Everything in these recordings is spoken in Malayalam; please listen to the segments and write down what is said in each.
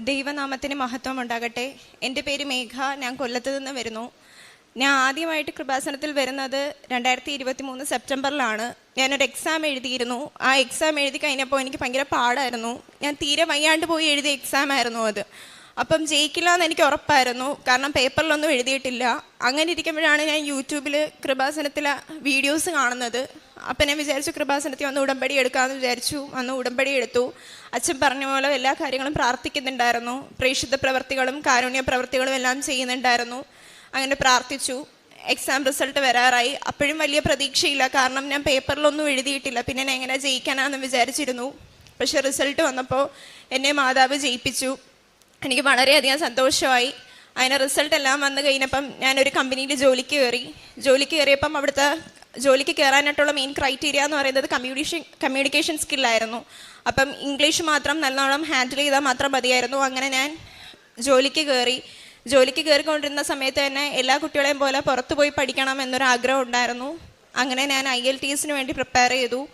ദൈവനാമത്തിന് മഹത്വം ഉണ്ടാകട്ടെ. എന്റെ പേര് മേഘ. ഞാൻ കൊല്ലത്ത് നിന്ന് വരുന്നു. ഞാൻ ആദ്യമായിട്ട് കൃപാസനത്തിൽ വരുന്നത് രണ്ടായിരത്തി ഇരുപത്തി മൂന്ന് സെപ്റ്റംബറിലാണ്. ഞാനൊരു എക്സാം എഴുതിയിരുന്നു. ആ എക്സാം എഴുതി കഴിഞ്ഞപ്പോൾ എനിക്ക് ഭയങ്കര പാടായിരുന്നു. ഞാൻ തീരെ വയ്യാണ്ട് പോയി എഴുതിയ എക്സാം ആയിരുന്നു അത്. അപ്പം ജയിക്കില്ല എന്ന് എനിക്ക് ഉറപ്പായിരുന്നു. കാരണം പേപ്പറിലൊന്നും എഴുതിയിട്ടില്ല. അങ്ങനെ ഇരിക്കുമ്പോഴാണ് ഞാൻ യൂട്യൂബിൽ കൃപാസനത്തിലെ വീഡിയോസ് കാണുന്നത്. അപ്പം ഞാൻ വിചാരിച്ചു കൃപാസനത്തിൽ വന്ന് ഉടമ്പടി എടുക്കാമെന്ന് വിചാരിച്ചു. വന്ന് ഉടമ്പടി എടുത്തു. അച്ഛൻ പറഞ്ഞ പോലെ എല്ലാ കാര്യങ്ങളും പ്രാർത്ഥിക്കുന്നുണ്ടായിരുന്നു. പ്രേക്ഷിത പ്രവർത്തികളും കാരുണ്യ പ്രവർത്തികളും എല്ലാം ചെയ്യുന്നുണ്ടായിരുന്നു. അങ്ങനെ പ്രാർത്ഥിച്ചു. എക്സാം റിസൾട്ട് വരാറായി. അപ്പോഴും വലിയ പ്രതീക്ഷയില്ല. കാരണം ഞാൻ പേപ്പറിലൊന്നും എഴുതിയിട്ടില്ല. പിന്നെ എങ്ങനെ ജയിക്കാനാന്ന് വിചാരിച്ചിരുന്നു. പക്ഷെ റിസൾട്ട് വന്നപ്പോൾ എന്നെ മാതാവ് ജയിപ്പിച്ചു. എനിക്ക് വളരെയധികം സന്തോഷമായി. അതിന് റിസൾട്ട് എല്ലാം വന്നു കഴിഞ്ഞപ്പം ഞാനൊരു കമ്പനിയിൽ ജോലിക്ക് കയറി. ജോലിക്ക് കയറിയപ്പം അവിടുത്തെ ജോലിക്ക് കയറാനായിട്ടുള്ള മെയിൻ ക്രൈറ്റീരിയ എന്ന് പറയുന്നത് കമ്മ്യൂണിക്കേഷൻ കമ്മ്യൂണിക്കേഷൻ സ്കില്ലായിരുന്നു അപ്പം ഇംഗ്ലീഷ് മാത്രം നല്ലോണം ഹാൻഡിൽ ചെയ്താൽ മാത്രം മതിയായിരുന്നു. അങ്ങനെ ഞാൻ ജോലിക്ക് കയറി. ജോലിക്ക് കയറിക്കൊണ്ടിരുന്ന സമയത്ത് തന്നെ എല്ലാ കുട്ടികളെയും പോലെ പുറത്തു പോയി പഠിക്കണം എന്നൊരു ആഗ്രഹം ഉണ്ടായിരുന്നു. അങ്ങനെ ഞാൻ ഐ എൽ ടി എസിന് വേണ്ടി പ്രിപ്പയർ ചെയ്തു.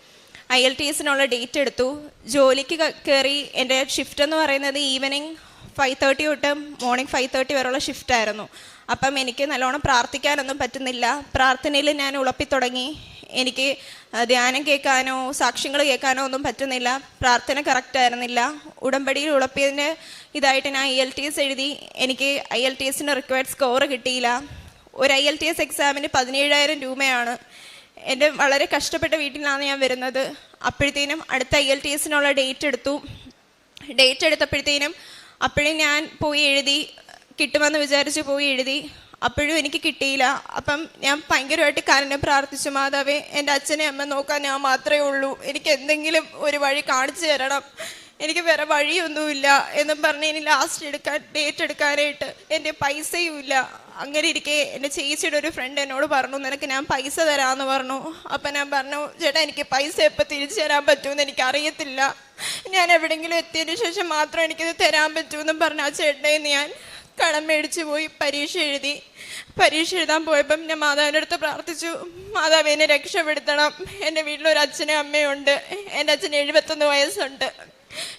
ഐ എൽ ടി എസിനുള്ള ഡേറ്റ് എടുത്തു. ജോലിക്ക് കയറി എന്റെ ഷിഫ്റ്റ് എന്ന് പറയുന്നത് ഈവനിങ് ഫൈവ് തേർട്ടി തൊട്ട് മോർണിംഗ് ഫൈവ് തേർട്ടി വരെയുള്ള ഷിഫ്റ്റ് ആയിരുന്നു. അപ്പം എനിക്ക് നല്ലോണം പ്രാർത്ഥിക്കാനൊന്നും പറ്റുന്നില്ല. പ്രാർത്ഥനയിൽ ഞാൻ ഉളപ്പിത്തുടങ്ങി എനിക്ക് ധ്യാനം കേൾക്കാനോ സാക്ഷ്യങ്ങൾ കേൾക്കാനോ ഒന്നും പറ്റുന്നില്ല. പ്രാർത്ഥന കറക്റ്റ് ആയിരുന്നില്ല. ഉടമ്പടിയിൽ ഉളപ്പിയതിന് ഇതായിട്ട് ഞാൻ ഐ എൽ ടി എസ് എഴുതി. എനിക്ക് ഐ എൽ ടി എസിന് റിക്വയർഡ് സ്കോർ കിട്ടിയില്ല. ഒരു ഐ എൽ ടി എസ് എക്സാമിന് പതിനേഴായിരം രൂപയാണ്. എന്റെ വളരെ കഷ്ടപ്പെട്ട വീട്ടിലാണ് ഞാൻ വരുന്നത്. അപ്പോഴത്തേനും അടുത്ത ഐ എൽ ടി എസിനുള്ള ഡേറ്റ് എടുത്തു. ഡേറ്റ് എടുത്തപ്പോഴത്തേനും അപ്പോഴും ഞാൻ പോയി എഴുതി കിട്ടുമെന്ന് വിചാരിച്ച് പോയി എഴുതി. അപ്പോഴും എനിക്ക് കിട്ടിയില്ല. അപ്പം ഞാൻ ഭയങ്കരമായിട്ട് കരഞ്ഞ് പ്രാർത്ഥിച്ചു മാതാവേ എന്റെ അച്ഛനെ അമ്മ നോക്കാൻ ഞാൻ മാത്രമേ ഉള്ളൂ. എനിക്ക് എന്തെങ്കിലും ഒരു വഴി കാണിച്ചു തരണം. എനിക്ക് വേറെ വഴിയൊന്നുമില്ല. എന്നും പറഞ്ഞ് ഇനി ലാസ്റ്റ് എടുക്കാൻ ഡേറ്റ് എടുക്കാനായിട്ട് എന്റെ പൈസയും ഇല്ല. അങ്ങനെ ഇരിക്കെ എന്റെ ചേച്ചിയുടെ ഒരു ഫ്രണ്ട് എന്നോട് പറഞ്ഞു നിനക്ക് ഞാൻ പൈസ തരാമെന്ന് പറഞ്ഞു. അപ്പം ഞാൻ പറഞ്ഞു ചേട്ടാ എനിക്ക് പൈസ എപ്പോൾ തിരിച്ചു തരാൻ പറ്റുമെന്ന് എനിക്ക് അറിയത്തില്ല ഞാൻ എവിടെയെങ്കിലും എത്തിയതിനു ശേഷം മാത്രം എനിക്കിത് തരാൻ പറ്റുമെന്നും പറഞ്ഞു ആ ചേട്ടനെ ഞാൻ കടം മേടിച്ചു പോയി പരീക്ഷ എഴുതി. പരീക്ഷ എഴുതാൻ പോയപ്പം ഞാൻ മാതാവിന്റെ അടുത്ത് പ്രാർത്ഥിച്ചു മാതാവ് എന്നെ രക്ഷപ്പെടുത്തണം. എന്റെ വീട്ടിലൊരു അച്ഛനും അമ്മയും ഉണ്ട്. എന്റെ അച്ഛന് എഴുപത്തൊന്ന് വയസ്സുണ്ട്.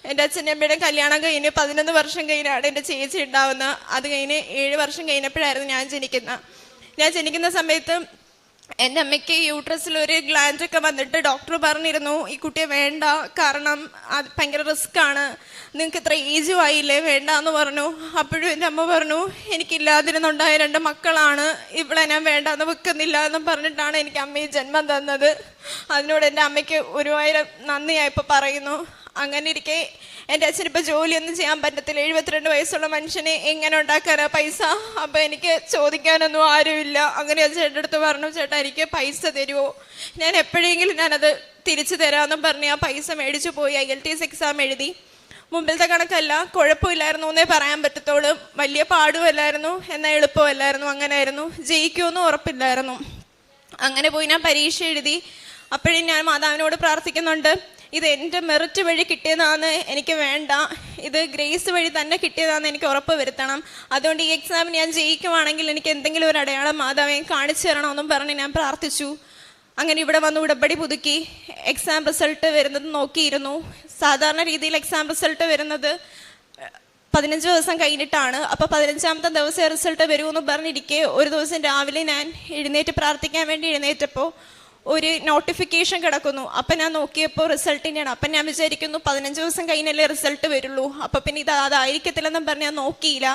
എന്റെ അച്ഛന്റെ അമ്മയുടെ കല്യാണം കഴിഞ്ഞ് പതിനൊന്ന് വർഷം കഴിഞ്ഞാണ് എന്റെ ചേച്ചി ഉണ്ടാവുന്നത്. അത് കഴിഞ്ഞ് ഏഴ് വർഷം കഴിഞ്ഞപ്പോഴായിരുന്നു ഞാൻ ജനിക്കുന്നത്. ഞാൻ ജനിക്കുന്ന സമയത്ത് എന്റെ അമ്മയ്ക്ക് യൂട്രസിൽ ഒരു ഗ്ലാൻഡ് ഒക്കെ വന്നിട്ട് ഡോക്ടർ പറഞ്ഞിരുന്നു ഈ കുട്ടിയെ വേണ്ട കാരണം അത് ഭയങ്കര റിസ്ക് ആണ്. നിങ്ങൾക്ക് ഇത്ര ഏജും ആയില്ലേ വേണ്ട എന്ന് പറഞ്ഞു. അപ്പോഴും എന്റെ അമ്മ പറഞ്ഞു എനിക്കില്ലാതിരുന്നുണ്ടായ രണ്ട് മക്കളാണ്. ഇവിടെ ഞാൻ വേണ്ട എന്ന് വെക്കുന്നില്ല എന്ന് പറഞ്ഞിട്ടാണ് എനിക്ക് അമ്മയെ ജന്മം തന്നത്. അതിനോട് എന്റെ അമ്മയ്ക്ക് ഒരുവായിരം നന്ദി ഞാൻ ഇപ്പോൾ പറയുന്നു. അങ്ങനെ ഇരിക്കെ എന്റെ അച്ഛൻ ഇപ്പോൾ ജോലിയൊന്നും ചെയ്യാൻ പറ്റത്തില്ല. എഴുപത്തിരണ്ട് വയസ്സുള്ള മനുഷ്യനെ എങ്ങനെ ഉണ്ടാക്കാനാ പൈസ? അപ്പോൾ എനിക്ക് ചോദിക്കാനൊന്നും ആരുമില്ല. അങ്ങനെ ചേട്ടന്റെ അടുത്ത് പറഞ്ഞു ചേട്ടാ എനിക്ക് പൈസ തരുമോ ഞാൻ എപ്പോഴെങ്കിലും ഞാനത് തിരിച്ചു തരാമെന്നും പറഞ്ഞ് ആ പൈസ മേടിച്ചു പോയി. I L T S exam എഴുതി. മുമ്പിലത്തെ കണക്കല്ല കുഴപ്പമില്ലായിരുന്നു എന്നേ പറയാൻ പറ്റത്തോളൂ വലിയ പാടുമല്ലായിരുന്നു എന്നാൽ എളുപ്പമല്ലായിരുന്നു അങ്ങനെയായിരുന്നു. ജയിക്കുമെന്നും ഉറപ്പില്ലായിരുന്നു. അങ്ങനെ പോയി ഞാൻ പരീക്ഷ എഴുതി. അപ്പോഴും ഞാൻ മാതാവിനോട് പ്രാർത്ഥിക്കുന്നുണ്ട്. ഇത് എന്റെ മെറിറ്റ് വഴി കിട്ടിയതാണ് എനിക്ക് വേണ്ട. ഇത് ഗ്രേസ് വഴി തന്നെ കിട്ടിയതാണെന്ന് എനിക്ക് ഉറപ്പ് വരുത്തണം. അതുകൊണ്ട് ഈ എക്സാമിന് ഞാൻ ജയിക്കുവാണെങ്കിൽ എനിക്ക് എന്തെങ്കിലും ഒരു അടയാളം മാതാവേ കാണിച്ചു തരണമെന്നും പറഞ്ഞ് ഞാൻ പ്രാർത്ഥിച്ചു. അങ്ങനെ ഇവിടെ വന്ന് ഉടമ്പടി പുതുക്കി. എക്സാം റിസൾട്ട് വരുന്നത് നോക്കിയിരുന്നു. സാധാരണ രീതിയിൽ എക്സാം റിസൾട്ട് വരുന്നത് പതിനഞ്ച് ദിവസം കഴിഞ്ഞിട്ടാണ്. അപ്പോൾ പതിനഞ്ചാമത്തെ ദിവസം റിസൾട്ട് വരുമെന്ന് പറഞ്ഞിരിക്കെ ഒരു ദിവസം രാവിലെ ഞാൻ എഴുന്നേറ്റ് പ്രാർത്ഥിക്കാൻ വേണ്ടി എഴുന്നേറ്റപ്പോൾ ഒരു നോട്ടിഫിക്കേഷൻ കിടക്കുന്നു. അപ്പം ഞാൻ നോക്കിയപ്പോൾ റിസൾട്ടിന്റെയാണ് അപ്പം ഞാൻ വിചാരിക്കുന്നു പതിനഞ്ച് ദിവസം കഴിഞ്ഞല്ലേ റിസൾട്ട് വരുള്ളൂ. അപ്പം പിന്നെ ഇത് അതായിരിക്കത്തില്ലെന്നും പറഞ്ഞ് ഞാൻ നോക്കിയില്ല.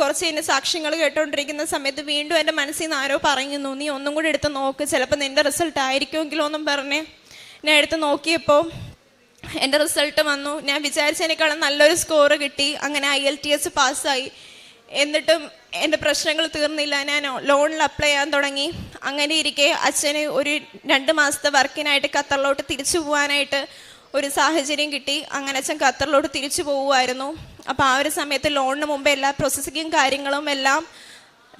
കുറച്ച് കഴിഞ്ഞ് സാക്ഷ്യങ്ങൾ കേട്ടോണ്ടിരിക്കുന്ന സമയത്ത് വീണ്ടും എന്റെ മനസ്സിൽ നിന്ന് ആരോ പറയുന്നു നീ ഒന്നും കൂടി എടുത്ത് നോക്ക്. ചിലപ്പോൾ നിന്റെ റിസൾട്ട് ആയിരിക്കുമെങ്കിലോ എന്നും പറഞ്ഞ് ഞാൻ എടുത്ത് നോക്കിയപ്പോൾ എന്റെ റിസൾട്ട് വന്നു. ഞാൻ വിചാരിച്ചതിനേക്കാളും നല്ലൊരു സ്കോർ കിട്ടി. അങ്ങനെ ഐ എൽ ടി എസ് പാസ്സായി എന്നിട്ടും എന്റെ പ്രശ്നങ്ങൾ തീർന്നില്ല. ഞാൻ ലോണിൽ അപ്ലൈ ചെയ്യാൻ തുടങ്ങി. അങ്ങനെ ഇരിക്കെ അച്ഛന് ഒരു രണ്ട് മാസത്തെ വർക്കിനായിട്ട് ഖത്തറിലോട്ട് തിരിച്ചു പോകാനായിട്ട് ഒരു സാഹചര്യം കിട്ടി. അങ്ങനെ അച്ഛൻ ഖത്തറിലോട്ട് തിരിച്ചു പോകുമായിരുന്നു അപ്പോൾ ആ ഒരു സമയത്ത് ലോണിന് മുമ്പ് എല്ലാ പ്രോസസ്സിങ്ങും കാര്യങ്ങളും എല്ലാം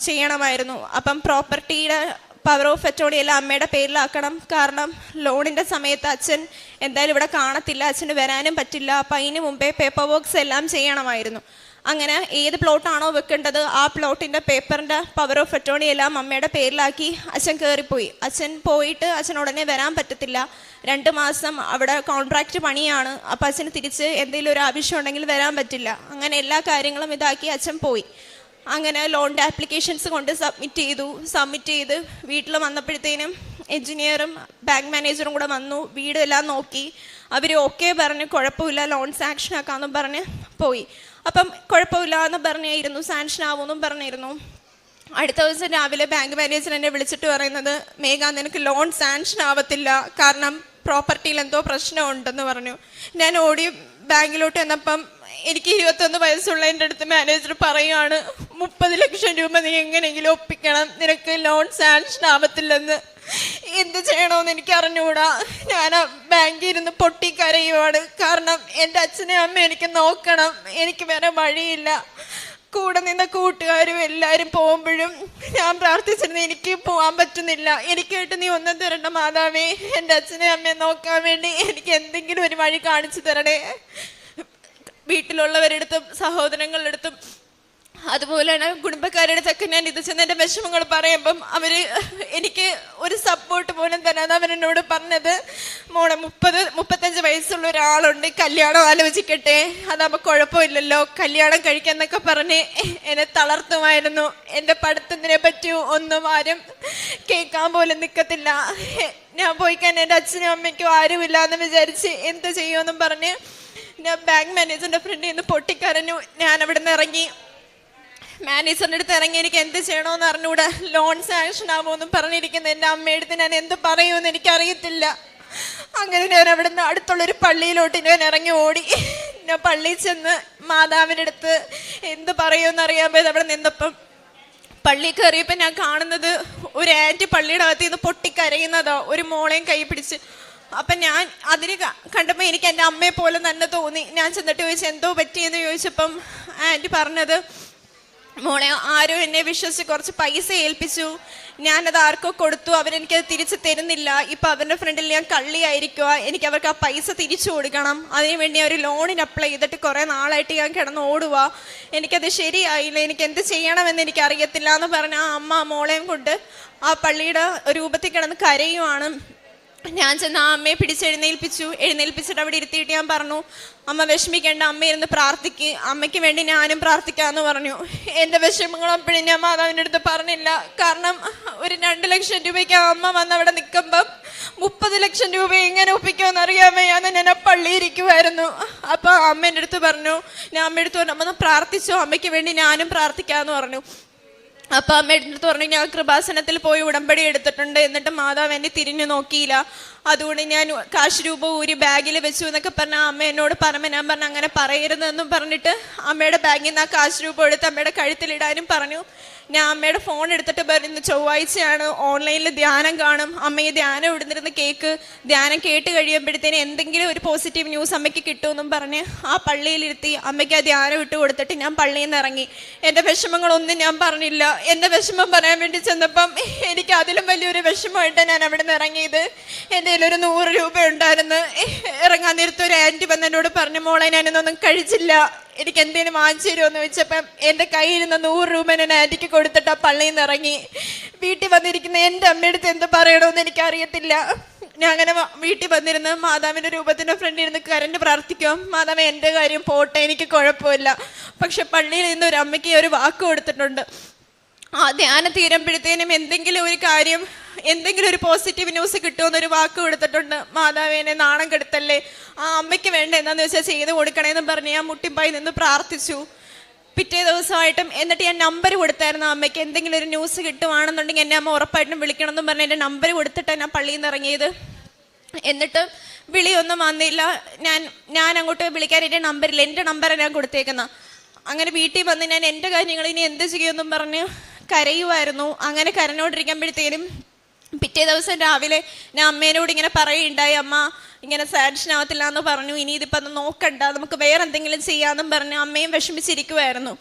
ചെയ്യണമായിരുന്നു. അപ്പം പ്രോപ്പർട്ടിയുടെ പവർ ഓഫ് അറ്റോണി എല്ലാം അമ്മയുടെ പേരിലാക്കണം. കാരണം ലോണിന്റെ സമയത്ത് അച്ഛൻ എന്തായാലും ഇവിടെ കാണത്തില്ല. അച്ഛന് വരാനും പറ്റില്ല. അപ്പം അതിന് മുമ്പേ പേപ്പർ വർക്ക്സ് എല്ലാം ചെയ്യണമായിരുന്നു. അങ്ങനെ ഏത് പ്ലോട്ടാണോ വെക്കേണ്ടത് ആ പ്ലോട്ടിന്റെ പേപ്പറിന്റെ പവർ ഓഫ് അറ്റോണി എല്ലാം അമ്മയുടെ പേരിലാക്കി അച്ഛൻ കയറിപ്പോയി അച്ഛൻ പോയിട്ട് അച്ഛൻ ഉടനെ വരാൻ പറ്റത്തില്ല. രണ്ട് മാസം അവിടെ കോൺട്രാക്റ്റ് പണിയാണ്. അപ്പം അച്ഛന് തിരിച്ച് എന്തെങ്കിലും ഒരു ആവശ്യം ഉണ്ടെങ്കിൽ വരാൻ പറ്റില്ല. അങ്ങനെ എല്ലാ കാര്യങ്ങളും ഇതാക്കി അച്ഛൻ പോയി. അങ്ങനെ ലോണിന്റെ ആപ്ലിക്കേഷൻസ് കൊണ്ട് സബ്മിറ്റ് ചെയ്തു. സബ്മിറ്റ് ചെയ്ത് വീട്ടിൽ വന്നപ്പോഴത്തേനും എഞ്ചിനീയറും ബാങ്ക് മാനേജറും കൂടെ വന്നു. വീടെല്ലാം നോക്കി. അവർ ഓക്കെ പറഞ്ഞ് കുഴപ്പമില്ല ലോൺ സാങ്ഷൻ ആക്കാമെന്നും പറഞ്ഞ് പോയി. അപ്പം കുഴപ്പമില്ല എന്ന് പറഞ്ഞായിരുന്നു സാങ്ഷൻ ആവുമെന്നും പറഞ്ഞിരുന്നു അടുത്ത ദിവസം രാവിലെ ബാങ്ക് മാനേജർ എന്നെ വിളിച്ചിട്ട് പറയുന്നത് മേഘ നിനക്ക് ലോൺ സാങ്ഷൻ ആവത്തില്ല. കാരണം പ്രോപ്പർട്ടിയിൽ എന്തോ പ്രശ്നമുണ്ടെന്ന് പറഞ്ഞു. ഞാൻ ഓടി ബാങ്കിലോട്ട് വന്നപ്പം എനിക്ക് ഇരുപത്തൊന്ന് വയസ്സുള്ള എന്റെ അടുത്ത് മാനേജർ പറയുകയാണ് മുപ്പത് ലക്ഷം രൂപ നീ എങ്ങനെയെങ്കിലും ഒപ്പിക്കണം. നിനക്ക് ലോൺ സാങ്ഷൻ ആവത്തില്ലെന്ന്. എന്ത് ചെയ്യണമെന്ന് എനിക്ക് അറിഞ്ഞുകൂടാ ഞാൻ ബാങ്കിൽ ഇരുന്ന് പൊട്ടിക്കരയുവാണ്. കാരണം എന്റെ അച്ഛനെയും അമ്മയും എനിക്ക് നോക്കണം. എനിക്ക് വേറെ വഴിയില്ല. കൂടെ നിന്ന കൂട്ടുകാരും എല്ലാവരും പോകുമ്പോഴും ഞാൻ പ്രാർത്ഥിച്ചിരുന്നു എനിക്ക് പോകാൻ പറ്റുന്നില്ല. എനിക്കായിട്ട് നീ ഒന്നും തരണ്ട മാതാവേ. എന്റെ അച്ഛനെയും അമ്മയെ നോക്കാൻ വേണ്ടി എനിക്ക് എന്തെങ്കിലും ഒരു വഴി കാണിച്ചു തരണേ. വീട്ടിലുള്ളവരെടുത്തും സഹോദരങ്ങളെടുത്തും അതുപോലെ തന്നെ കുടുംബക്കാരുടെ തൊക്കെ ഞാൻ ഇത് ചെന്ന് എന്റെ വിഷമങ്ങൾ പറയുമ്പം അവർ എനിക്ക് ഒരു സപ്പോർട്ട് പോലും തരാതെ അവരെന്നോട് പറഞ്ഞത് മോളെ മുപ്പത് മുപ്പത്തഞ്ച് വയസ്സുള്ള ഒരാളുണ്ട് കല്യാണം ആലോചിക്കട്ടെ. അതാകുമ്പോൾ കുഴപ്പമില്ലല്ലോ. കല്യാണം കഴിക്കാന്നൊക്കെ പറഞ്ഞ് എന്നെ തളർത്തുമായിരുന്നു. എന്റെ പഠിത്തത്തിനെ പറ്റി ഒന്നും ആരും കേൾക്കാൻ പോലും നിൽക്കത്തില്ല ഞാൻ പോയി കഴിഞ്ഞാൽ എന്റെ അച്ഛനും അമ്മയ്ക്കും ആരുമില്ല എന്ന് വിചാരിച്ച് എന്ത് ചെയ്യുമെന്നും പറഞ്ഞ് ഞാൻ ബാങ്ക് മാനേജറിന്റെ ഫ്രണ്ടിൽ നിന്ന് പൊട്ടിക്കരഞ്ഞു. ഞാൻ അവിടെ നിന്ന് ഇറങ്ങി. മാനേജറിന്റെ അടുത്ത് ഇറങ്ങി എനിക്ക് എന്ത് ചെയ്യണമെന്ന് അറിഞ്ഞുകൂടെ ലോൺ സാങ്ഷൻ ആവുമെന്നും പറഞ്ഞിരിക്കുന്ന. എന്റെ അമ്മയുടെ ഞാൻ എന്ത് പറയുമെന്ന് എനിക്കറിയത്തില്ല. അങ്ങനെ ഞാൻ അവിടെ നിന്ന് അടുത്തുള്ളൊരു പള്ളിയിലോട്ട് ഞാൻ ഇറങ്ങി ഓടി. ഞാൻ പള്ളിയിൽ ചെന്ന് മാതാവിന്റെ അടുത്ത് എന്ത് പറയുമെന്ന് അറിയാൻ പോയത് അവിടെ നിന്നപ്പം പള്ളി കയറിയപ്പോൾ ഞാൻ കാണുന്നത് ഒരു ആന്റി പള്ളിയുടെ അകത്ത് നിന്ന് പൊട്ടിക്കരയുന്നതാ. ഒരു മോളെയും കൈ പിടിച്ച്. അപ്പം ഞാൻ അതിന് കണ്ടപ്പോൾ എനിക്ക് എന്റെ അമ്മയെ പോലെ തന്നെ തോന്നി. ഞാൻ ചെന്നിട്ട് ചോദിച്ചു എന്തോ പറ്റിയെന്ന്? ചോദിച്ചപ്പം ആന്റി പറഞ്ഞത് മോളെ ആരോ എന്നെ വിശ്വസിച്ച് കുറച്ച് പൈസ ഏൽപ്പിച്ചു. ഞാനത് ആർക്കോ കൊടുത്തു അവരെനിക്കത് തിരിച്ച് തരുന്നില്ല. ഇപ്പം അവരുടെ ഫ്രണ്ടിൽ ഞാൻ കള്ളിയായിരിക്കുക. എനിക്ക് അവർക്ക് ആ പൈസ തിരിച്ചു കൊടുക്കണം. അതിനുവേണ്ടി ഒരു ലോണിന് അപ്ലൈ ചെയ്തിട്ട് കുറേ നാളായിട്ട് ഞാൻ കിടന്ന് ഓടുക. എനിക്കത് ശരിയായില്ല. എനിക്ക് എന്ത് ചെയ്യണമെന്ന് എനിക്ക് അറിയത്തില്ല എന്ന് പറഞ്ഞ ആ അമ്മ മോളെയും കൊണ്ട് ആ പള്ളിയുടെ രൂപത്തിൽ കിടന്ന് കരയുവാണ്. ഞാൻ ചെന്ന് ആ അമ്മയെ പിടിച്ചെഴുന്നേൽപ്പിച്ചു എഴുന്നേൽപ്പിച്ചിട്ട് അവിടെ ഇരുത്തിയിട്ട് ഞാൻ പറഞ്ഞു അമ്മ വിഷമിക്കേണ്ട അമ്മ ഇരുന്ന് പ്രാർത്ഥിക്ക്. അമ്മയ്ക്ക് വേണ്ടി ഞാനും പ്രാർത്ഥിക്കാമെന്ന് പറഞ്ഞു. എന്റെ വിഷമങ്ങളും അപ്പോഴും ഞാൻ മാതാവിന്റെ അടുത്ത് പറഞ്ഞില്ല. കാരണം ഒരു രണ്ട് ലക്ഷം രൂപയ്ക്ക് അമ്മ വന്ന് അവിടെ നിൽക്കുമ്പം മുപ്പത് ലക്ഷം രൂപ എങ്ങനെ ഒപ്പിക്കുമെന്ന് അറിയാമേ അന്ന് ഞാൻ ആ പള്ളി ഇരിക്കുമായിരുന്നു അപ്പോൾ അമ്മേന്റെ അടുത്ത് പറഞ്ഞു ഞാൻ അമ്മയുടെ അടുത്ത് പറഞ്ഞു അമ്മ പ്രാർത്ഥിച്ചോ? അമ്മയ്ക്ക് വേണ്ടി ഞാനും പ്രാർത്ഥിക്കാമെന്ന് പറഞ്ഞു. അപ്പൊ അമ്മ എടുത്തിട്ട് പറഞ്ഞു ഞാൻ കൃപാസനത്തിൽ പോയി ഉടമ്പടി എടുത്തിട്ടുണ്ട്. എന്നിട്ട് മാതാവ് എന്നെ തിരിഞ്ഞു നോക്കിയില്ല. അതുകൊണ്ട് ഞാൻ കാശ് രൂപ ഊരി ബാഗിൽ വെച്ചു എന്നൊക്കെ പറഞ്ഞ അമ്മ എന്നോട് പറഞ്ഞ ഞാൻ പറഞ്ഞു അങ്ങനെ പറയരുതെന്നും പറഞ്ഞിട്ട് അമ്മയുടെ ബാഗിൽ നിന്ന് ആ കാശ് രൂപ എടുത്ത് അമ്മയുടെ കഴുത്തിലിടാനും പറഞ്ഞു. ഞാൻ അമ്മയുടെ ഫോൺ എടുത്തിട്ട് പറഞ്ഞു ചൊവ്വാഴ്ചയാണ് ഓൺലൈനിൽ ധ്യാനം കാണും. അമ്മ ഈ ധ്യാനം ഇടുന്നിരുന്ന് കേക്ക് ധ്യാനം കേട്ട് കഴിയുമ്പോഴത്തേന് എന്തെങ്കിലും ഒരു പോസിറ്റീവ് ന്യൂസ് അമ്മയ്ക്ക് കിട്ടുമെന്നും പറഞ്ഞ് ആ പള്ളിയിലിരുത്തി അമ്മയ്ക്ക് ആ ധ്യാനം ഇട്ട് കൊടുത്തിട്ട് ഞാൻ പള്ളിയിൽ നിന്ന് ഇറങ്ങി. എന്റെ വിഷമങ്ങളൊന്നും ഞാൻ പറഞ്ഞില്ല. എന്റെ വിഷമം പറയാൻ വേണ്ടി ചെന്നപ്പം എനിക്ക് അതിലും വലിയൊരു വിഷമമായിട്ട് ഞാൻ അവിടെ നിന്ന് ഇറങ്ങിയത്. എന്റെ കയ്യിലൊരു നൂറ് രൂപ ഉണ്ടായിരുന്നു ഇറങ്ങാൻ നേരത്തെ ഒരു ആന്റി വന്ന് എന്നോട് പറഞ്ഞു മോളെ ഞാനിന്നൊന്നും കഴിച്ചില്ല. എനിക്ക് എന്തേലും വാങ്ങിച്ചു തരുമോ ചോദിച്ചപ്പം എന്റെ കയ്യിരുന്ന നൂറ് രൂപ ഞാൻ ആന്റിക്ക് കൊടുത്തിട്ട് ആ പള്ളിയിൽ നിന്ന് ഇറങ്ങി വീട്ടിൽ വന്നിരിക്കുന്ന എന്റെ അമ്മയടുത്ത് എന്ത് പറയണമെന്ന് എനിക്കറിയത്തില്ല. ഞാൻ അങ്ങനെ വീട്ടിൽ വന്നിരുന്ന് മാതാവിന്റെ രൂപത്തിന്റെ ഫ്രണ്ടിൽ ഇരുന്ന് കരണ്ട് പ്രാർത്ഥിക്കും. മാതാവ് എന്റെ കാര്യം പോട്ടെ എനിക്ക് കുഴപ്പമില്ല. പക്ഷെ പള്ളിയിൽ നിന്ന് ഒരു അമ്മയ്ക്ക് ഒരു വാക്ക് കൊടുത്തിട്ടുണ്ട്. ആ ധ്യാനം തീരുമ്പോഴത്തേനും എന്തെങ്കിലും ഒരു കാര്യം എന്തെങ്കിലും ഒരു പോസിറ്റീവ് ന്യൂസ് കിട്ടുമെന്നൊരു വാക്ക് കൊടുത്തിട്ടുണ്ട്. മാതാവിനെ നാണം കെടുത്തല്ലേ? ആ അമ്മയ്ക്ക് വേണ്ട എന്താണെന്ന് വെച്ചാൽ ചെയ്ത് കൊടുക്കണേന്ന് പറഞ്ഞ് ഞാൻ മുട്ടിപ്പായി നിന്ന് പ്രാർത്ഥിച്ചു. പിറ്റേ ദിവസമായിട്ടും എന്നിട്ട് ഞാൻ നമ്പർ കൊടുത്തായിരുന്നു അമ്മയ്ക്ക്. എന്തെങ്കിലും ഒരു ന്യൂസ് കിട്ടുവാണെന്നുണ്ടെങ്കിൽ എന്നെ അമ്മ ഉറപ്പായിട്ടും വിളിക്കണം എന്ന് പറഞ്ഞ് എന്റെ നമ്പർ കൊടുത്തിട്ട് ഞാൻ പള്ളിയിൽ നിന്ന് ഇറങ്ങിയത്. എന്നിട്ട് വിളിയൊന്നും വന്നില്ല. ഞാൻ ഞാൻ അങ്ങോട്ട് വിളിക്കാൻ എന്റെ നമ്പറില്ല എന്റെ നമ്പറാണ് ഞാൻ കൊടുത്തേക്കുന്നത് അങ്ങനെ വീട്ടിൽ വന്ന് ഞാൻ എന്റെ കാര്യങ്ങൾ ഇനി എന്ത് ചെയ്യുമെന്നും പറഞ്ഞ് കരയുമായിരുന്നു അങ്ങനെ കരഞ്ഞോണ്ടിരിക്കുമ്പോഴത്തേനും പിറ്റേ ദിവസം രാവിലെ ഞാൻ അമ്മേനോട് ഇങ്ങനെ പറയുണ്ടായി അമ്മ ഇങ്ങനെ സാങ്ഷൻ ആവത്തില്ല എന്ന് പറഞ്ഞു. ഇനി ഇതിപ്പോൾ അത് നോക്കണ്ട നമുക്ക് വേറെ എന്തെങ്കിലും ചെയ്യാമെന്നും പറഞ്ഞ് അമ്മയും വിഷമിച്ചിരിക്കുമായിരുന്നു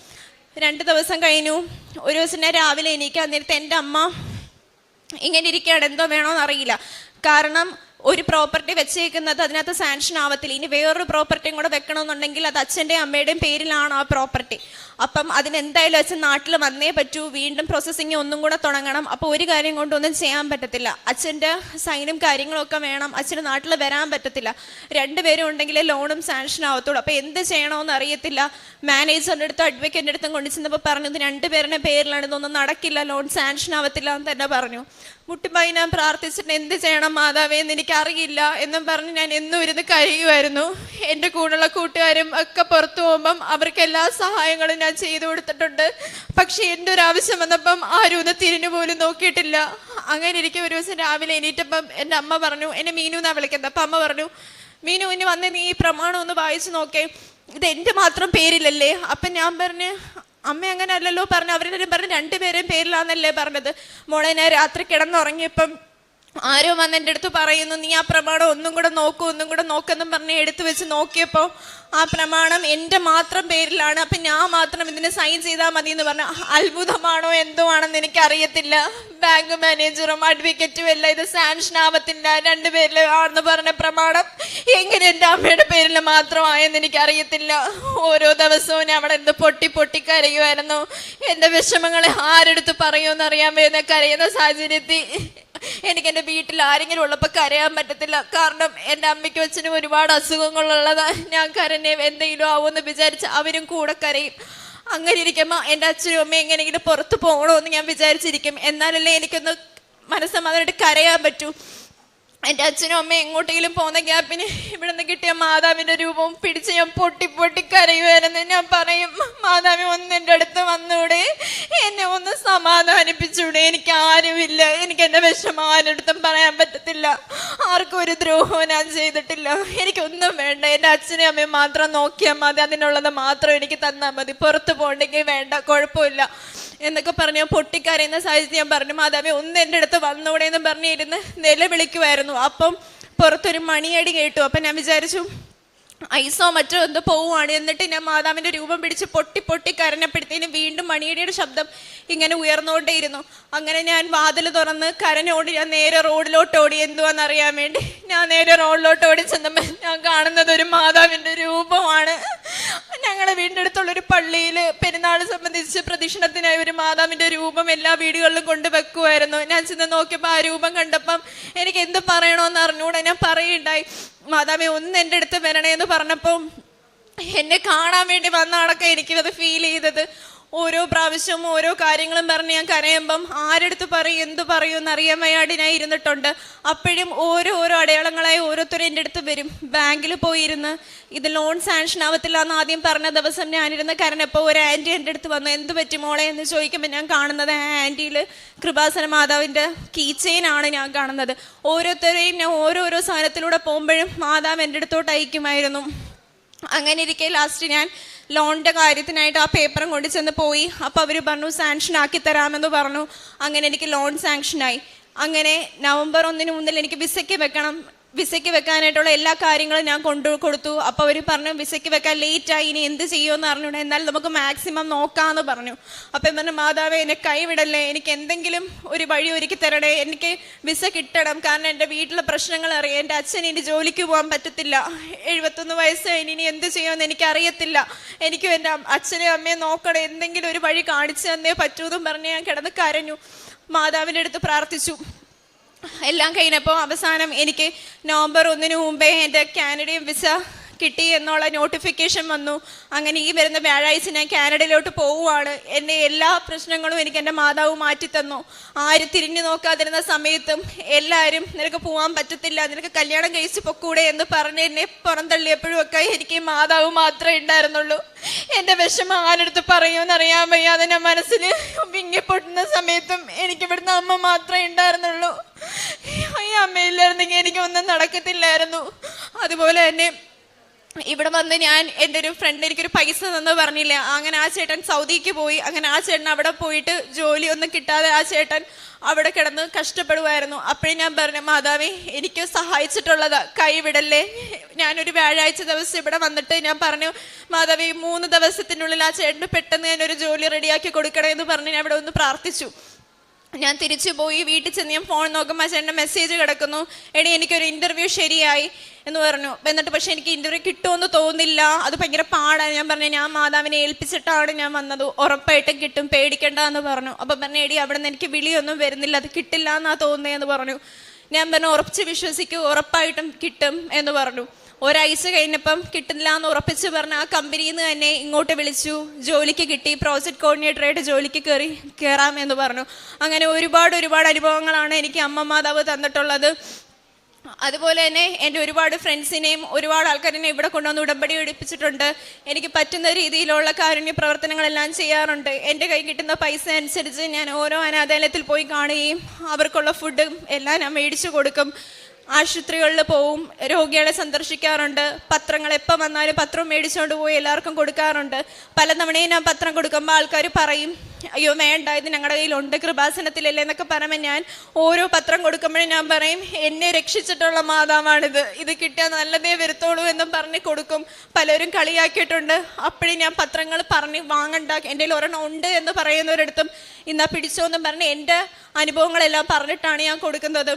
രണ്ട് ദിവസം കഴിഞ്ഞു. ഒരു ദിവസം ഞാൻ രാവിലെ എനിക്ക് അന്നേരത്തെ എന്റെ അമ്മ ഇങ്ങനെ ഇരിക്കുകയാണ്. എന്തോ വേണോന്നറിയില്ല കാരണം ഒരു പ്രോപ്പർട്ടി വെച്ചേക്കുന്നത് അതിനകത്ത് സാങ്ഷൻ ആവത്തില്ല. ഇനി വേറൊരു പ്രോപ്പർട്ടിയും കൂടെ വെക്കണമെന്നുണ്ടെങ്കിൽ അത് അച്ഛന്റെയും അമ്മയുടെയും പേരിലാണ് ആ പ്രോപ്പർട്ടി അപ്പം അതിനെന്തായാലും അച്ഛൻ നാട്ടിൽ വന്നേ പറ്റൂ. വീണ്ടും പ്രോസസ്സിങ് ഒന്നും കൂടെ തുടങ്ങണം. അപ്പോൾ ഒരു കാര്യം കൊണ്ടൊന്നും ചെയ്യാൻ പറ്റത്തില്ല. അച്ഛന്റെ സൈനും കാര്യങ്ങളൊക്കെ വേണം. അച്ഛന് നാട്ടിൽ വരാൻ പറ്റത്തില്ല. രണ്ടുപേരും ഉണ്ടെങ്കിൽ ലോണും സാങ്ഷൻ ആവത്തുള്ളൂ. അപ്പോൾ എന്ത് ചെയ്യണമെന്ന് അറിയത്തില്ല. മാനേജറിന്റെ അടുത്തും അഡ്വക്കേറ്റിന്റെ അടുത്തും കൊണ്ടു ചെന്നപ്പോൾ പറഞ്ഞു രണ്ടുപേരുടെ പേരിലാണ് ഇതൊന്നും നടക്കില്ല. ലോൺ സാങ്ഷൻ ആവത്തില്ല എന്ന് തന്നെ പറഞ്ഞു. മുട്ടിപ്പായി ഞാൻ പ്രാർത്ഥിച്ചിട്ട് എന്ത് ചെയ്യണം മാതാവേ എന്ന് എനിക്കറിയില്ല എന്നും പറഞ്ഞ് ഞാൻ എന്നും ഇരുന്ന് കഴിയുമായിരുന്നു എന്റെ കൂടെയുള്ള കൂട്ടുകാരും ഒക്കെ പുറത്തു പോകുമ്പം അവർക്ക് എല്ലാ സഹായങ്ങളും ഞാൻ ചെയ്തു കൊടുത്തിട്ടുണ്ട്. പക്ഷേ എന്റെ ഒരു ആവശ്യം വന്നപ്പം ആരും ഒന്ന് തിരിഞ്ഞു പോലും നോക്കിയിട്ടില്ല. അങ്ങനെ ഇരിക്കും ഒരു ദിവസം രാവിലെ എണീറ്റപ്പം എന്റെ അമ്മ പറഞ്ഞു എന്നെ മീനു എന്നാണ് വിളിക്കുന്നത്? അപ്പം അമ്മ പറഞ്ഞു മീനു ഇനി വന്ന് നീ ഈ പ്രമാണം ഒന്ന് വായിച്ചു നോക്കേ. ഇത് എന്റെ മാത്രം പേരിലല്ലേ? അപ്പം ഞാൻ പറഞ്ഞ് അമ്മ അങ്ങനെ അല്ലല്ലോ പറഞ്ഞു. അവരെല്ലാവരും പറഞ്ഞു രണ്ടുപേരെയും പേരിലാന്നല്ലേ പറഞ്ഞത്. മോളെ ഞാൻ രാത്രി കിടന്നുറങ്ങിയപ്പം ആരോ വന്ന് എന്റെ അടുത്ത് പറയുന്നു നീ ആ പ്രമാണം ഒന്നും കൂടെ നോക്കൂ ഒന്നും കൂടെ നോക്കെന്നും പറഞ്ഞ് എടുത്തു വെച്ച് നോക്കിയപ്പോൾ ആ പ്രമാണം എന്റെ മാത്രം പേരിലാണ്. അപ്പം ഞാൻ മാത്രം ഇതിന് സൈൻ ചെയ്താൽ മതി എന്ന് പറഞ്ഞു. അത്ഭുതമാണോ എന്തോ ആണെന്ന് എനിക്കറിയത്തില്ല. ബാങ്ക് മാനേജറും അഡ്വക്കേറ്റും എല്ലാം ഇത് സാൻഷൻ ആവത്തില്ല. രണ്ടുപേരിൽ ആണെന്ന് പറഞ്ഞ പ്രമാണം എങ്ങനെ എന്റെ അമ്മയുടെ പേരിൽ മാത്രമായെന്ന് എനിക്കറിയത്തില്ല. ഓരോ ദിവസവും ഞാൻ അവിടെ എന്ത് പൊട്ടി പൊട്ടി കരയുമായിരുന്നു. എന്റെ വിഷമങ്ങളെ ആരെടുത്ത് പറയുമെന്ന് അറിയാൻ വേണ്ട കരയുന്ന സാഹചര്യത്തിൽ എനിക്ക് എന്റെ വീട്ടിൽ ആരെങ്കിലും ഉള്ളപ്പോൾ കരയാൻ പറ്റത്തില്ല. കാരണം എന്റെ അമ്മയ്ക്കും അച്ഛനും ഒരുപാട് അസുഖങ്ങളുള്ളതാ. ഞാൻ കരഞ്ഞേ എന്തെങ്കിലും ആവുമെന്ന് വിചാരിച്ച് അവരും കൂടെ കരയും. അങ്ങനെ ഇരിക്കുമ്പോൾ എന്റെ അച്ഛനും അമ്മയും എങ്ങനെയെങ്കിലും പുറത്ത് പോകണമെന്ന് ഞാൻ വിചാരിച്ചിരിക്കും. എന്നാലല്ലേ എനിക്കൊന്ന് മനസ്സമാധാനമായിട്ട് കരയാൻ പറ്റൂ. എന്റെ അച്ഛനും അമ്മയും എങ്ങോട്ടെങ്കിലും പോകുന്ന ഗ്യാപ്പിന് ഇവിടെ നിന്ന് കിട്ടിയ മാതാവിന്റെ രൂപവും പിടിച്ച് ഞാൻ പൊട്ടി പൊട്ടി കരയുമായിരുന്നു ഞാൻ പറയും മാതാവി ഒന്ന് എന്റെ അടുത്ത് വന്നൂടെ. ഒന്ന് സമാധാനിപ്പിച്ചൂടെ. എനിക്ക് ആരുമില്ല. എനിക്ക് എന്റെ വിഷമം ആരടുത്തും പറയാൻ പറ്റത്തില്ല. ആർക്കും ഒരു ദ്രോഹവും ഞാൻ ചെയ്തിട്ടില്ല. എനിക്കൊന്നും വേണ്ട. എന്റെ അച്ഛനെയും അമ്മയും മാത്രം നോക്കിയാൽ മതി. അതിനുള്ളത് മാത്രം എനിക്ക് തന്നാൽ മതി. പുറത്ത് പോകണ്ടെങ്കിൽ വേണ്ട. കുഴപ്പമില്ല. എന്നൊക്കെ പറഞ്ഞു പൊട്ടിക്കരയുന്ന സാഹചര്യം ഞാൻ പറഞ്ഞു മാതാവി ഒന്ന് എന്റെ അടുത്ത് വന്നൂടെ എന്ന് പറഞ്ഞിരുന്ന് നിലവിളിക്കുമായിരുന്നു അപ്പം പുറത്തൊരു മണിയടി കേട്ടു. അപ്പം ഞാൻ വിചാരിച്ചു ഐസോ മറ്റോ എന്തോ പോവുകയാണ്. എന്നിട്ട് ഞാൻ മാതാവിന്റെ രൂപം പിടിച്ച് പൊട്ടി പൊട്ടി കരഞ്ഞപ്പോഴത്തേനും വീണ്ടും മണിയടിയുടെ ശബ്ദം ഇങ്ങനെ ഉയർന്നുകൊണ്ടേയിരുന്നു. അങ്ങനെ ഞാൻ വാതിൽ തുറന്ന് കരഞ്ഞോടി. ഞാൻ നേരെ റോഡിലോട്ട് ഓടി. എന്തുവാന്ന് അറിയാൻ വേണ്ടി ഞാൻ നേരെ റോഡിലോട്ട് ഓടി ചെന്നപ്പോൾ ഞാൻ കാണുന്നത് ഒരു മാതാവിന്റെ രൂപമാണ്. ഞങ്ങളുടെ വീടിന്റെ അടുത്തുള്ളൊരു പള്ളിയിൽ പെരുന്നാൾ സംബന്ധിച്ച് പ്രദക്ഷിണത്തിനായി ഒരു മാതാവിന്റെ രൂപം എല്ലാ വീടുകളിലും കൊണ്ട് വെക്കുമായിരുന്നു ഞാൻ ചെന്ന് നോക്കിയപ്പോൾ ആ രൂപം കണ്ടപ്പം എനിക്ക് എന്ത് പറയണമെന്ന് അറിഞ്ഞുകൂടെ ഞാൻ പറയുണ്ടായി മാതാവേ ഒന്ന് എന്റെ അടുത്ത് വരണേ എന്ന് പറഞ്ഞപ്പോൾ എന്നെ കാണാൻ വേണ്ടി വന്ന അടക്കം എനിക്കത് ഫീൽ ചെയ്തത്. ഓരോ പ്രാവശ്യവും ഓരോ കാര്യങ്ങളും പറഞ്ഞ് ഞാൻ കരയുമ്പം ആരെടുത്ത് പറയും എന്ത് പറയും എന്നറിയാൻ വയ്യാടിനായി ഞാൻ ഇരുന്നിട്ടുണ്ട്. അപ്പോഴും ഓരോ ഓരോ അടയാളങ്ങളായി ഓരോരുത്തരും എന്റെ അടുത്ത് വരും. ബാങ്കിൽ പോയിരുന്ന് ഇത് ലോൺ സാങ്ഷൻ ആവത്തില്ല എന്ന് ആദ്യം പറഞ്ഞ ദിവസം ഞാനിരുന്ന് കരഞ്ഞപ്പോൾ ഒരു ആന്റി എന്റെ അടുത്ത് വന്നു. എന്ത് പറ്റി മോളെ? എന്ന് ചോദിക്കുമ്പോൾ ഞാൻ കാണുന്നത് ആ ആന്റിയിൽ കൃപാസന മാതാവിന്റെ കീ ഞാൻ കാണുന്നത്. ഓരോരുത്തരെയും ഞാൻ ഓരോരോ സാധനത്തിലൂടെ പോകുമ്പോഴും മാതാവ് എന്റെ അടുത്തോട്ട് അയക്കുമായിരുന്നു. അങ്ങനെ ഇരിക്കെ ലാസ്റ്റ് ഞാൻ ലോണിന്റെ കാര്യത്തിനായിട്ട് ആ പേപ്പറും കൊണ്ട് ചെന്ന് പോയി. അപ്പോൾ അവർ പറഞ്ഞു സാങ്ഷൻ ആക്കി തരാമെന്ന് പറഞ്ഞു. അങ്ങനെ എനിക്ക് ലോൺ സാങ്ഷനായി അങ്ങനെ നവംബർ ഒന്നിന് മുന്നിൽ എനിക്ക് വിസയ്ക്ക് വെക്കണം. വിസയ്ക്ക് വെക്കാനായിട്ടുള്ള എല്ലാ കാര്യങ്ങളും ഞാൻ കൊണ്ടു കൊടുത്തു. അപ്പോൾ അവർ പറഞ്ഞു വിസയ്ക്ക് വെക്കാൻ ലേറ്റ് ആയി ഇനി എന്ത് ചെയ്യുമെന്ന് അറിഞ്ഞൂടെ എന്നാൽ നമുക്ക് മാക്സിമം നോക്കാമെന്ന് പറഞ്ഞു. അപ്പം പറഞ്ഞു മാതാവേ എന്നെ കൈവിടല്ലേ? എനിക്ക് എന്തെങ്കിലും ഒരു വഴി ഒരുക്കി തരണേ എനിക്ക് വിസ കിട്ടണം. കാരണം എന്റെ വീട്ടിലെ പ്രശ്നങ്ങൾ അറിയാം. എന്റെ അച്ഛൻ ഇനി ജോലിക്ക് പോകാൻ പറ്റത്തില്ല. എഴുപത്തൊന്ന് വയസ്സ് ഇനി എന്ത് ചെയ്യുമെന്ന് എനിക്ക് അറിയത്തില്ല എനിക്കും എന്റെ അം- അച്ഛനെയും അമ്മയും നോക്കണം. എന്തെങ്കിലും ഒരു വഴി കാണിച്ചു തന്നേ പറ്റൂ എന്നും പറഞ്ഞ് ഞാൻ കിടന്ന് കരഞ്ഞു. മാതാവിന്റെ അടുത്ത് പ്രാർത്ഥിച്ചു. എല്ലാം കഴിഞ്ഞപ്പോൾ അവസാനം എനിക്ക് നവംബർ ഒന്നിന് മുമ്പേ എന്റെ കാനഡയും വിസ കിട്ടി എന്നുള്ള നോട്ടിഫിക്കേഷൻ വന്നു. അങ്ങനെ ഈ വരുന്ന വ്യാഴാഴ്ച ഞാൻ കാനഡയിലോട്ട് പോവുകയാണ് എന്റെ എല്ലാ പ്രശ്നങ്ങളും എനിക്ക് എന്റെ മാതാവ് മാറ്റിത്തന്നു. ആര് തിരിഞ്ഞു നോക്കാതിരുന്ന സമയത്തും എല്ലാവരും നിനക്ക് പോകാൻ പറ്റത്തില്ല നിനക്ക് കല്യാണം കഴിച്ച് പൊക്കൂടെ എന്ന് പറഞ്ഞ് എന്നെ പുറന്തള്ളിയപ്പോഴുമൊക്കെ എനിക്ക് മാതാവ് മാത്രമേ ഉണ്ടായിരുന്നുള്ളൂ. എന്റെ വിഷമം ആരെടുത്ത് പറയുമെന്നറിയാൻ വയ്യാതെ ഞാൻ മനസ്സിൽ വിങ്ങിപ്പൊട്ടുന്ന സമയത്തും എനിക്ക് ഇവിടുന്ന് അമ്മ മാത്രമേ ഉണ്ടായിരുന്നുള്ളൂ. ഈ അമ്മയില്ലായിരുന്നെങ്കിൽ എനിക്കൊന്നും നടക്കത്തില്ലായിരുന്നു. അതുപോലെ തന്നെ ഇവിടെ വന്ന് ഞാൻ എന്റെ ഒരു ഫ്രണ്ട് എനിക്കൊരു പൈസ തന്നു പറഞ്ഞില്ല. അങ്ങനെ ആ ചേട്ടൻ സൗദിക്ക് പോയി. അങ്ങനെ ആ ചേട്ടൻ അവിടെ പോയിട്ട് ജോലി ഒന്നും കിട്ടാതെ ആ ചേട്ടൻ അവിടെ കിടന്ന് കഷ്ടപ്പെടുമായിരുന്നു അപ്പോഴും ഞാൻ പറഞ്ഞു മാതാവേ എനിക്ക് സഹായിച്ചിട്ടുള്ളത് കൈവിടല്ലേ ഞാനൊരു വ്യാഴാഴ്ച ദിവസം ഇവിടെ വന്നിട്ട് ഞാൻ പറഞ്ഞു മാതാവി മൂന്ന് ദിവസത്തിനുള്ളിൽ ആ ചേട്ടന് പെട്ടെന്ന് ഞാനൊരു ജോലി റെഡിയാക്കി കൊടുക്കണേ എന്ന് പറഞ്ഞ് ഞാൻ ഇവിടെ ഒന്ന് പ്രാർത്ഥിച്ചു. ഞാൻ തിരിച്ചു പോയി വീട്ടിൽ ചെന്ന് ഞാൻ ഫോൺ നോക്കുമ്പോൾ ചേട്ടന്റെ മെസ്സേജ് കിടക്കുന്നു. എടി എനിക്കൊരു ഇന്റർവ്യൂ ശരിയായി എന്ന് പറഞ്ഞു. എന്നിട്ട് പക്ഷേ എനിക്ക് ഇന്റർവ്യൂ കിട്ടുമെന്ന് തോന്നുന്നില്ല അത് ഭയങ്കര പാടാണ്. ഞാൻ പറഞ്ഞു ഞാൻ മാതാവിനെ ഏൽപ്പിച്ചിട്ടാണ് ഞാൻ വന്നത്. ഉറപ്പായിട്ടും കിട്ടും. പേടിക്കണ്ട എന്ന് പറഞ്ഞു. അപ്പം പറഞ്ഞു എടി അവിടെ നിന്ന് എനിക്ക് വിളിയൊന്നും വരുന്നില്ല. അത് കിട്ടില്ല എന്നാണ് തോന്നുന്നതെന്ന് പറഞ്ഞു. ഞാൻ പറഞ്ഞു ഉറപ്പിച്ച് വിശ്വസിക്കൂ. ഉറപ്പായിട്ടും കിട്ടും എന്ന് പറഞ്ഞു. ഒരാഴ്ച കഴിഞ്ഞപ്പം കിട്ടുന്നില്ല എന്ന് ഉറപ്പിച്ച് പറഞ്ഞ ആ കമ്പനിയിൽ നിന്ന് തന്നെ ഇങ്ങോട്ട് വിളിച്ചു. ജോലിക്ക് കിട്ടി. പ്രോജക്റ്റ് കോർഡിനേറ്ററായിട്ട് ജോലിക്ക് കയറി കയറാം എന്ന് പറഞ്ഞു. അങ്ങനെ ഒരുപാട് ഒരുപാട് അനുഭവങ്ങളാണ് എനിക്ക് അമ്മ മാതാവ് തന്നിട്ടുള്ളത്. അതുപോലെ തന്നെ എന്റെ ഒരുപാട് ഫ്രണ്ട്സിനെയും ഒരുപാട് ആൾക്കാരിനെ ഇവിടെ കൊണ്ടുവന്ന് ഉടമ്പടി എടുപ്പിച്ചിട്ടുണ്ട്. എനിക്ക് പറ്റുന്ന രീതിയിലുള്ള കാരുണ്യ പ്രവർത്തനങ്ങളെല്ലാം ചെയ്യാറുണ്ട്. എന്റെ കൈ കിട്ടുന്ന പൈസ അനുസരിച്ച് ഞാൻ ഓരോ അനാഥാലയത്തിൽ പോയി കാണുകയും അവർക്കുള്ള ഫുഡും എല്ലാം ഞാൻ മേടിച്ചു കൊടുക്കും. ആശുപത്രികളിൽ പോവും രോഗികളെ സന്ദർശിക്കാറുണ്ട് പത്രങ്ങൾ എപ്പം വന്നാലും പത്രം മേടിച്ചുകൊണ്ട് പോയി എല്ലാവർക്കും കൊടുക്കാറുണ്ട്. പലതവണയും ഞാൻ പത്രം കൊടുക്കുമ്പോൾ ആൾക്കാർ പറയും അയ്യോ വേണ്ട ഇത് ഞങ്ങളുടെ കയ്യിലുണ്ട് കൃപാസനത്തിലല്ലേ എന്നൊക്കെ പറയുമ്പോൾ ഞാൻ ഓരോ പത്രം കൊടുക്കുമ്പോഴും ഞാൻ പറയും എന്നെ രക്ഷിച്ചിട്ടുള്ള മാതാവാണിത് ഇത് കിട്ടിയാൽ നല്ലതേ വരുത്തോളൂ എന്നും പറഞ്ഞ് കൊടുക്കും. പലരും കളിയാക്കിയിട്ടുണ്ട്. അപ്പോഴും ഞാൻ പത്രങ്ങൾ പറഞ്ഞ് വാങ്ങണ്ട എന്റെ കയ്യിൽ ഒരെണ്ണം ഉണ്ട് എന്ന് പറയുന്നവരടുത്തും ഇന്നാ പിടിച്ചോ എന്നും പറഞ്ഞ് എന്റെ അനുഭവങ്ങളെല്ലാം പറഞ്ഞിട്ടാണ് ഞാൻ കൊടുക്കുന്നത്.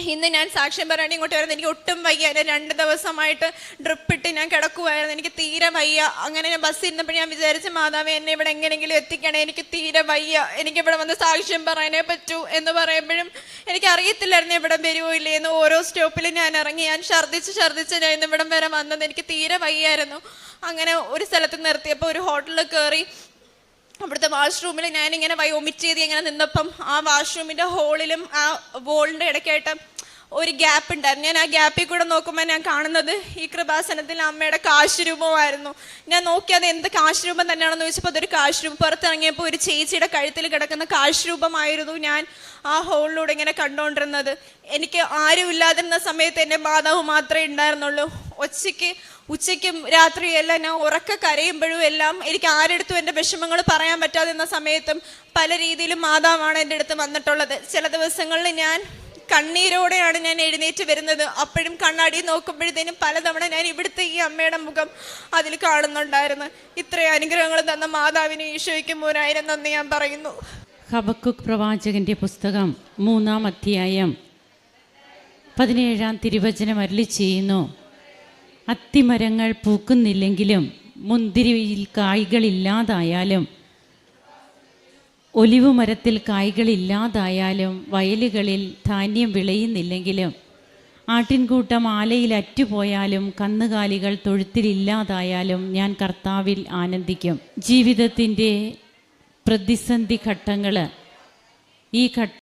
ഇന്ന് ഞാൻ സാക്ഷ്യം പറയാൻ ഇങ്ങോട്ട് വരുന്നത് എനിക്ക് ഒട്ടും വയ്യ. രണ്ട് ദിവസമായിട്ട് ഡ്രിപ്പ് ഇട്ട് ഞാൻ കിടക്കുമായിരുന്നു എനിക്ക് തീരെ വയ്യ. അങ്ങനെ ഞാൻ ബസ്സിൽ ഇരുന്നപ്പോൾ ഞാൻ വിചാരിച്ച മാതാവ് എന്നെ ഇവിടെ എങ്ങനെയെങ്കിലും എത്തിക്കണേ. എനിക്ക് തീരെ വയ്യ. എനിക്ക് ഇവിടെ വന്ന് സാക്ഷ്യം പറയാനേ പറ്റൂ. എന്ന് പറയുമ്പോഴും എനിക്ക് അറിയത്തില്ലായിരുന്നു ഇവിടെ വരുമോ ഇല്ലേ എന്ന് ഓരോ സ്റ്റോപ്പിലും ഞാൻ ഇറങ്ങി. ഞാൻ ഛർദ്ദിച്ച് ഛർദ്ദിച്ച് ഞാൻ ഇന്ന് ഇവിടം വരെ വന്നത് എനിക്ക് തീരെ വയ്യായിരുന്നു. അങ്ങനെ ഒരു സ്ഥലത്ത് നിർത്തിയപ്പോൾ ഒരു ഹോട്ടലിൽ കയറി അവിടുത്തെ വാഷ്റൂമിൽ ഞാനിങ്ങനെ വൈ ഒമിറ്റ് ചെയ്ത് ഇങ്ങനെ നിന്നപ്പം ആ വാഷ്റൂമിന്റെ ഹോളിലും ആ വോളിന്റെ ഇടയ്ക്കായിട്ട് ഒരു ഗ്യാപ്പ് ഉണ്ടായിരുന്നു. ഞാൻ ആ ഗ്യാപ്പിൽ കൂടെ നോക്കുമ്പോൾ ഞാൻ കാണുന്നത് ഈ കൃപാസനത്തിൽ അമ്മയുടെ കാശുരൂപമായിരുന്നു. ഞാൻ ഞാൻ നോക്കിയത് എന്ത് കാശുരൂപം തന്നെയാണെന്ന് ചോദിച്ചപ്പോൾ അതൊരു കാശുരൂപം. പുറത്തിറങ്ങിയപ്പോൾ ഒരു ചേച്ചിയുടെ കഴുത്തിൽ കിടക്കുന്ന കാശുരൂപമായിരുന്നു ഞാൻ ആ ഹോളിലൂടെ ഇങ്ങനെ കണ്ടുകൊണ്ടിരുന്നത്. എനിക്ക് ആരും ഇല്ലാതിരുന്ന സമയത്ത് എന്റെ മാതാവ് മാത്രമേ ഉണ്ടായിരുന്നുള്ളൂ. ഒച്ചയ്ക്ക് ഉച്ചയ്ക്കും രാത്രിയെല്ലാം ഞാൻ ഉറക്ക കരയുമ്പോഴും എല്ലാം എനിക്ക് ആരെടുത്തും എന്റെ വിഷമങ്ങൾ പറയാൻ പറ്റാതെ പറ്റാതിരുന്ന സമയത്തും പല രീതിയിലും മാതാവാണ് എന്റെ അടുത്ത് വന്നിട്ടുള്ളത്. ചില ദിവസങ്ങളിൽ ഞാൻ കണ്ണീരോടെയാണ് ഞാൻ എഴുന്നേറ്റ് വരുന്നത്. അപ്പോഴും കണ്ണാടി നോക്കുമ്പോഴത്തേനും പലതവണ ഞാൻ ഇവിടുത്തെ ഈ അമ്മയുടെ മുഖം അതിൽ കാണുന്നുണ്ടായിരുന്നു. ഇത്രയും അനുഗ്രഹങ്ങൾ തന്ന മാതാവിന് ഈശോയ്ക്കും മൂന്നായിരം നന്ദി ഞാൻ പറയുന്നു. ഹബക്കുക് പ്രവാചകന്റെ പുസ്തകം മൂന്നാം അധ്യായം പതിനേഴാം തിരുവചനം അരളി ചെയ്യുന്നു. അത്തിമരങ്ങൾ പൂക്കുന്നില്ലെങ്കിലും മുന്തിരിയിൽ കായ്കളില്ലാതായാലും ഒലിവ് മരത്തിൽ കായ്കളില്ലാതായാലും വയലുകളിൽ ധാന്യം വിളയുന്നില്ലെങ്കിലും ആട്ടിൻകൂട്ടം ആലയിൽ അറ്റുപോയാലും കന്നുകാലികൾ തൊഴുത്തിലില്ലാതായാലും ഞാൻ കർത്താവിൽ ആനന്ദിക്കും. ജീവിതത്തിന്റെ പ്രതിസന്ധി ഘട്ടങ്ങൾ ഈ ഘട്ട